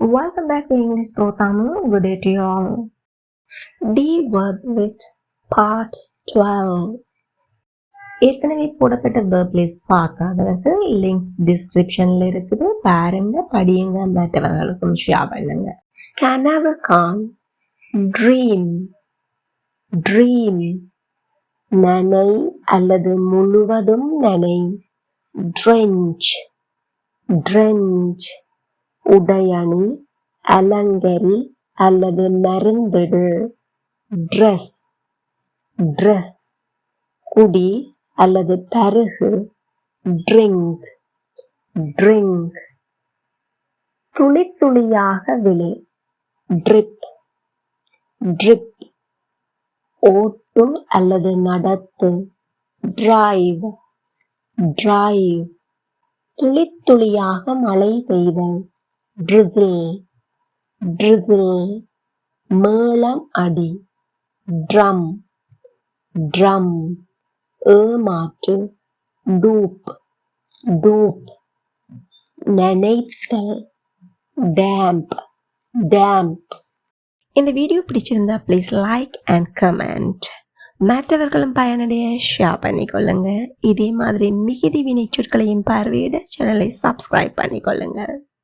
Welcome back to English Pro Tamil. Good day to you all. D word list part 12. ஏற்கனவே போடப்பட்ட verb list பார்க்காதவர்கள் links டிஸ்கிரிப்ஷன்ல இருக்குது. பாருங்க படியுங்க மற்றவர்களுக்கும் ஷேர் பண்ணுங்க. கனவு கான் ட்ரீம் ட்ரீம் நனை அல்லது முழுவதும் நனை. ட்ரெஞ்ச் ட்ரெஞ்ச் உடையணி அலங்கரி அல்லது மருந்திடு ட்ரெஸ் ட்ரெஸ் குடி அல்லது பருகு ட்ரிங்க் ட்ரிங்க் துளி துளியாக விழு. ட்ரிப் ட்ரிப் ஓட்டு அல்லது நடத்து. டிரைவ் டிரைவ் துளி துளியாக மழை பெய்தல். ட்ரிசில் ட்ரிசில் மேளம் அடி ட்ரம் ட்ரம் ஏமாற்று டூப் டூப் நினைத்தல் டேம்ப் டேம்ப். இந்த வீடியோ பிடிச்சிருந்தா ப்ளீஸ் லைக் அண்ட் கமெண்ட் மற்றவர்களும் பயனடைய ஷேர் பண்ணிக்கொள்ளுங்க. இதே மாதிரி மிகுதி வினைச்சொற்களையும் பார்வையிட சேனலை சப்ஸ்கிரைப் பண்ணிக்கொள்ளுங்க.